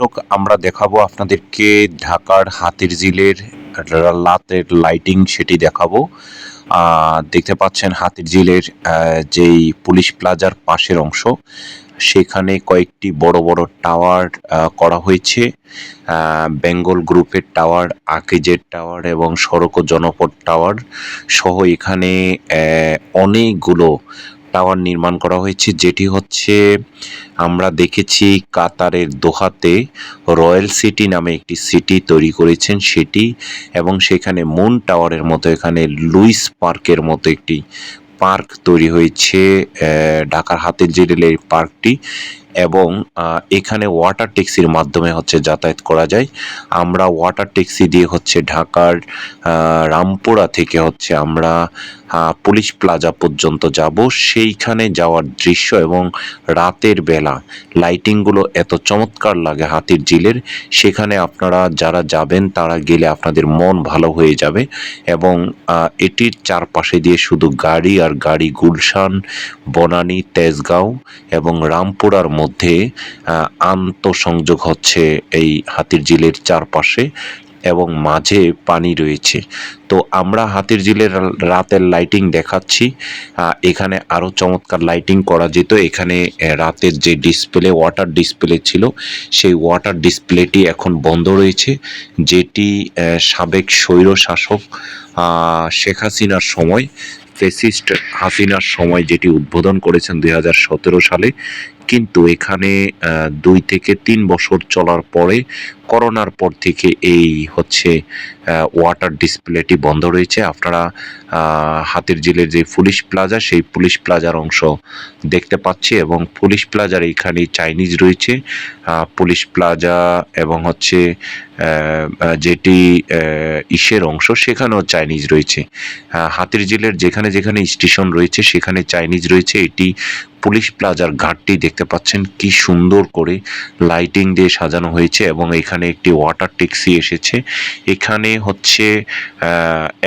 দর্শক আমরা দেখাবো আপনাদেরকে ঢাকার হাতির ঝিলের রাতের লাইটিং সেটি দেখাবো। দেখতে পাচ্ছেন হাতির আহ, যেই পুলিশ প্লাজার পাশের অংশ সেখানে কয়েকটি বড় বড় টাওয়ার করা হয়েছে। বেঙ্গল গ্রুপের টাওয়ার আকেজের টাওয়ার এবং সড়ক ও জনপদ টাওয়ার সহ এখানে অনেকগুলো টাওয়ার নির্মাণ করা হয়েছে, যেটি হচ্ছে আমরা দেখেছি কাতারের দোহাতে রয়্যাল সিটি নামে একটি সিটি তৈরি করেছেন সেটি, এবং সেখানে মুন টাওয়ারের মতো, এখানে লুইস পার্কের মতো একটি পার্ক তৈরি হয়েছে ঢাকার হাতের এই পার্কটি। এবং এখানে ওয়াটার ট্যাক্সির মাধ্যমে হচ্ছে যাতায়াত করা যায়। আমরা ওয়াটার ট্যাক্সি দিয়ে হচ্ছে ঢাকার রামপুরা থেকে হচ্ছে আমরা পুলিশ প্লাজা পর্যন্ত যাব। সেইখানে যাওয়ার দৃশ্য এবং রাতের বেলা লাইটিংগুলো এত চমৎকার লাগে হাতির ঝিলের। সেখানে আপনারা যারা যাবেন, তারা গেলে আপনাদের মন ভালো হয়ে যাবে এবং এটির চারপাশে দিয়ে শুধু গাড়ি আর গাড়ি গুলশান, বনানী, তেজগাঁও এবং রামপুরার মধ্যে আন্তঃসংযোগ হচ্ছে এই হাতির ঝিলের চারপাশে এবং মাঝে পানি রয়েছে। তো আমরা হাতির ঝিলের রাতের লাইটিং দেখাচ্ছি। এখানে আরও চমৎকার লাইটিং করা যেত। এখানে রাতের যে ডিসপ্লে ওয়াটার ডিসপ্লে ছিল, সেই ওয়াটার ডিসপ্লেটি এখন বন্ধ রয়েছে, যেটি সাবেক স্বৈর শাসক শেখ হাসিনার সময় ফেসিস্ট হাসিনার সময় যেটি উদ্বোধন করেছেন দুই হাজার সতেরো সালে কিন্তু এখানে দুই থেকে তিন বছর চলার পরে করোনার পর থেকে এই হচ্ছে ওয়াটার ডিসপ্লেটি বন্ধ রয়েছে। আপনারা হাতের ঝিলের যে পুলিশ প্লাজা সেই পুলিশ প্লাজার অংশ দেখতে পাচ্ছি এবং পুলিশ প্লাজার এইখানে চাইনিজ রয়েছে। পুলিশ প্লাজা এবং হচ্ছে যেটি ইসের অংশ, সেখানেও চাইনিজ রয়েছে। হাতির ঝিলের যেখানে যেখানে স্টেশন রয়েছে, সেখানে চাইনিজ রয়েছে। এটি পুলিশ প্লাজার ঘাটটি দেখতে পাচ্ছেন কি সুন্দর করে লাইটিং দিয়ে সাজানো হয়েছে এবং এখানে একটি ওয়াটার ট্যাক্সি এসেছে। এখানে হচ্ছে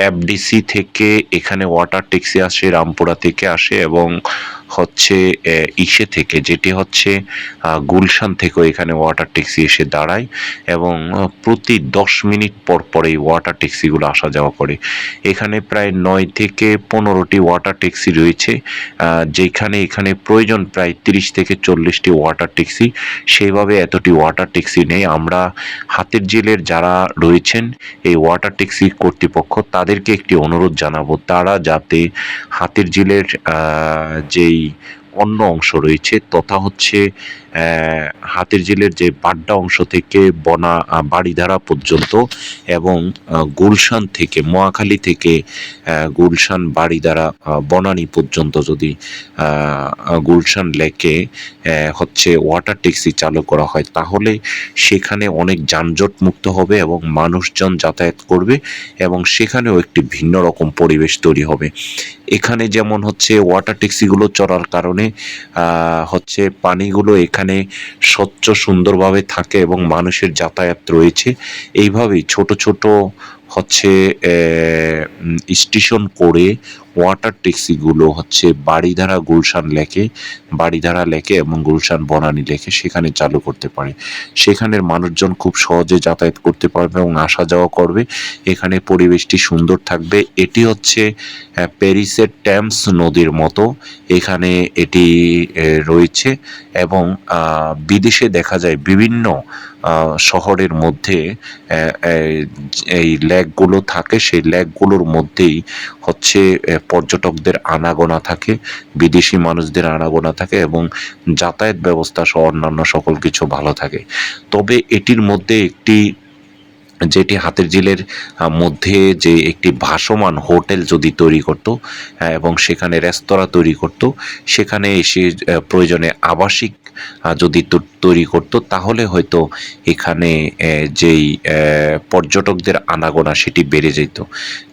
এফডিসি থেকে এখানে ওয়াটার ট্যাক্সি আসে, রামপুরা থেকে আসে এবং হচ্ছে ইসে থেকে যেটি হচ্ছে গুলশান থেকেও এখানে ওয়াটার ট্যাক্সি এসে দাঁড়ায় এবং প্রতি দশ মিনিট পর পর এই ওয়াটার ট্যাক্সিগুলো আসা যাওয়া করে। এখানে প্রায় নয় থেকে পনেরোটি ওয়াটার ট্যাক্সি রয়েছে যেখানে এখানে প্রয়োজন প্রায় তিরিশ থেকে চল্লিশটি ওয়াটার ট্যাক্সি সেইভাবে এতটি ওয়াটার ট্যাক্সি নেই। আমরা হাতের জেলের যারা রয়েছেন এই ওয়াটার ট্যাক্সি কর্তৃপক্ষ তাদেরকে একটি অনুরোধ জানাব তারা যাতে হাতের জেলের আহ, যেই অন্য অংশ রয়েছে, তথা হচ্ছে হাতের জেলের যে বাড্ডা অংশ থেকে বনা বাড়িধারা পর্যন্ত এবং গুলশান থেকে, মহাখালী থেকে গুলশান বাড়িধারা বনানী পর্যন্ত যদি গুলশান লেকে হচ্ছে ওয়াটার ট্যাক্সি চালু করা হয়, তাহলে সেখানে অনেক যানজট মুক্ত হবে এবং মানুষজন যাতায়াত করবে এবং সেখানেও একটি ভিন্ন রকম পরিবেশ তৈরি হবে। এখানে যেমন হচ্ছে ওয়াটার ট্যাক্সিগুলো চড়ার কারণে আহ, হচ্ছে পানিগুলো এখানে স্বচ্ছ সুন্দরভাবে থাকে এবং মানুষের যাতায়াত রয়েছে। এইভাবেই ছোট ছোট হচ্ছে স্টেশন করে ওয়াটার ট্যাক্সিগুলো হচ্ছে বাড়িধারা গুলশান লেকে বাড়িধারা লেকে এবং গুলশান বনানী লেকে সেখানে চালু করতে পারে। সেখানের মানুষজন খুব সহজে যাতায়াত করতে পারবে এবং আসা যাওয়া করবে। এখানে পরিবেশটি সুন্দর থাকবে। এটি হচ্ছে প্যারিসের ট্যামস নদীর মতো। এখানে এটি রয়েছে এবং বিদেশে দেখা যায় বিভিন্ন শহরের মধ্যে এই- লেকগুলো থাকে, সেই ল্যাকগুলোর মধ্যেই হচ্ছে পর্যটকদের আনাগোনা থাকে, বিদেশি মানুষদের আনাগোনা থাকে এবং যাতায়াত ব্যবস্থা সহ অন্যান্য সকল কিছু ভালো থাকে। তবে এটির মধ্যে একটি যেটি হাতের আহ, মধ্যে যে একটি ভাসমান হোটেল যদি তৈরি করত এবং সেখানে রেস্তোরাঁ তৈরি করত সেখানে এসে প্রয়োজনে আবাসিক যদি তৈরি করত তাহলে হয়তো এখানে যেই পর্যটকদের আনাগোনা সেটি বেড়ে যেত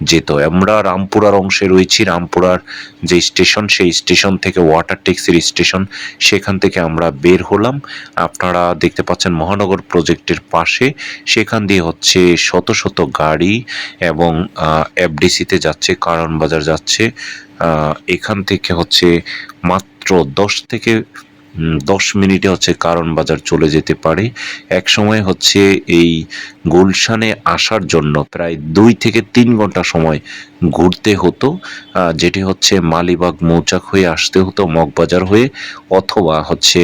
যেত। আমরা রামপুরার অংশে রয়েছি রামপুরার যে স্টেশন সেই স্টেশন থেকে ওয়াটার ট্যাক্সির স্টেশন সেখান থেকে আমরা বের হলাম। আপনারা দেখতে পাচ্ছেন মহানগর প্রজেক্টের পাশে সেখান দিয়ে হচ্ছে শত শত গাড়ি এবং এফডিসিতে যাচ্ছে, কারণ বাজার যাচ্ছে। এখান থেকে হচ্ছে মাত্র দশ থেকে দশ মিনিটে হচ্ছে কারণ বাজার চলে যেতে পারে। এক সময় হচ্ছে এই গুলশানে আসার জন্য প্রায় দুই থেকে তিন ঘণ্টা সময় ঘুরতে হতো যেটি হচ্ছে মালিবাগ মৌচাক হয়ে আসতে হতো মগবাজার হয়ে, অথবা হচ্ছে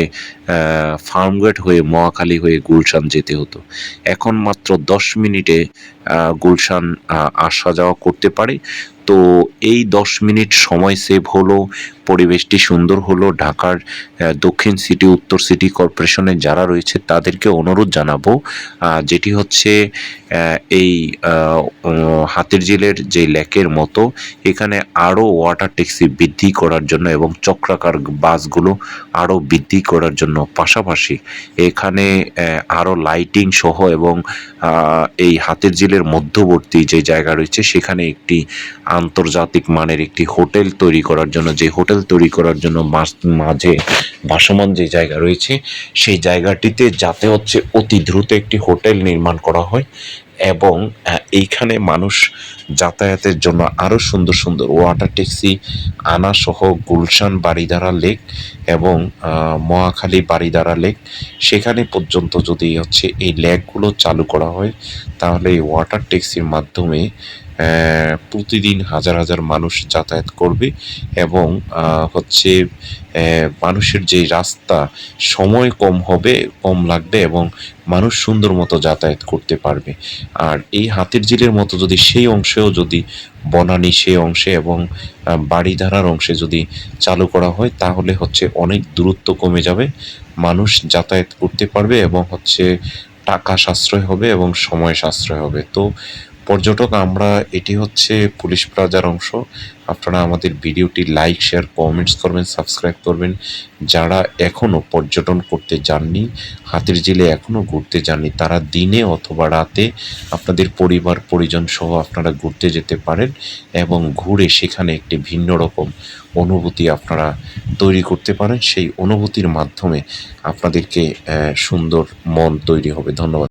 ফার্মগেট হয়ে মহাখালী হয়ে গুলশান যেতে হতো। এখন মাত্র দশ মিনিটে গুলশান আসা যাওয়া করতে পারে। তো এই দশ মিনিট সময় সেভ হলো, পরিবেশটি সুন্দর হলো, ঢাকার দক্ষিণ সিটি উত্তর সিটি কর্পোরেশনের যারা রয়েছে তাদেরকে অনুরোধ জানাব। যেটি হচ্ছে এই হাতির ঝিলের যে লেকের মতো, এখানে আরও ওয়াটার ট্যাক্সি বৃদ্ধি করার জন্য এবং চক্রাকার বাসগুলো আরও বৃদ্ধি করার জন্য পাশাপাশি এখানে আরও লাইটিং সহ এবং এই হাতির ঝিলের মধ্যবর্তী যে জায়গা রয়েছে, সেখানে একটি আন্তর্জাতিক মানের একটি হোটেল তৈরি করার জন্য, যে হোটেল তৈরি করার জন্য মাঝে ভাসমান যে জায়গা রয়েছে, সেই জায়গাটিতে যাতে হচ্ছে অতি দ্রুত একটি হোটেল নির্মাণ করা হয়। এবং এইখানে মানুষ যাতায়াতের জন্য আরও সুন্দর সুন্দর ওয়াটার ট্যাক্সি আনা সহ গুলশান বাড়িধারা লেক এবং মহাখালী বাড়িধারা লেক সেখানে পর্যন্ত যদি হচ্ছে এই লেকগুলো চালু করা হয়, তাহলে এই ওয়াটার ট্যাক্সির মাধ্যমে প্রতিদিন হাজার হাজার মানুষ যাতায়াত করবে এবং হচ্ছে মানুষের যে রাস্তা, সময় কম হবে, কম লাগবে এবং মানুষ সুন্দর মতো যাতায়াত করতে পারবে। আর এই হাতের ঝিলের মতো যদি সেই অংশেও যদি বনানী সেই অংশে এবং বাড়িধারার অংশে যদি চালু করা হয়, তাহলে হচ্ছে অনেক দূরত্ব কমে যাবে, মানুষ যাতায়াত করতে পারবে এবং হচ্ছে টাকা সাশ্রয় হবে এবং সময় সাশ্রয় হবে। তো পর্যটক, আমরা এটি হচ্ছে পুলিশ প্লাজার অংশ। আপনারা আমাদের ভিডিওটি লাইক শেয়ার কমেন্টস করবেন সাবস্ক্রাইব করবেন। যারা এখনও পর্যটন করতে যাননি, হাতির জেলে এখনও ঘুরতে যাননি, তারা দিনে অথবা রাতে আপনাদের পরিবার, পরিজন সহ আপনারা ঘুরতে যেতে পারেন এবং ঘুরে সেখানে একটি ভিন্ন রকম অনুভূতি আপনারা তৈরি করতে পারেন। সেই অনুভূতির মাধ্যমে আপনাদেরকে সুন্দর মন তৈরি হবে। ধন্যবাদ।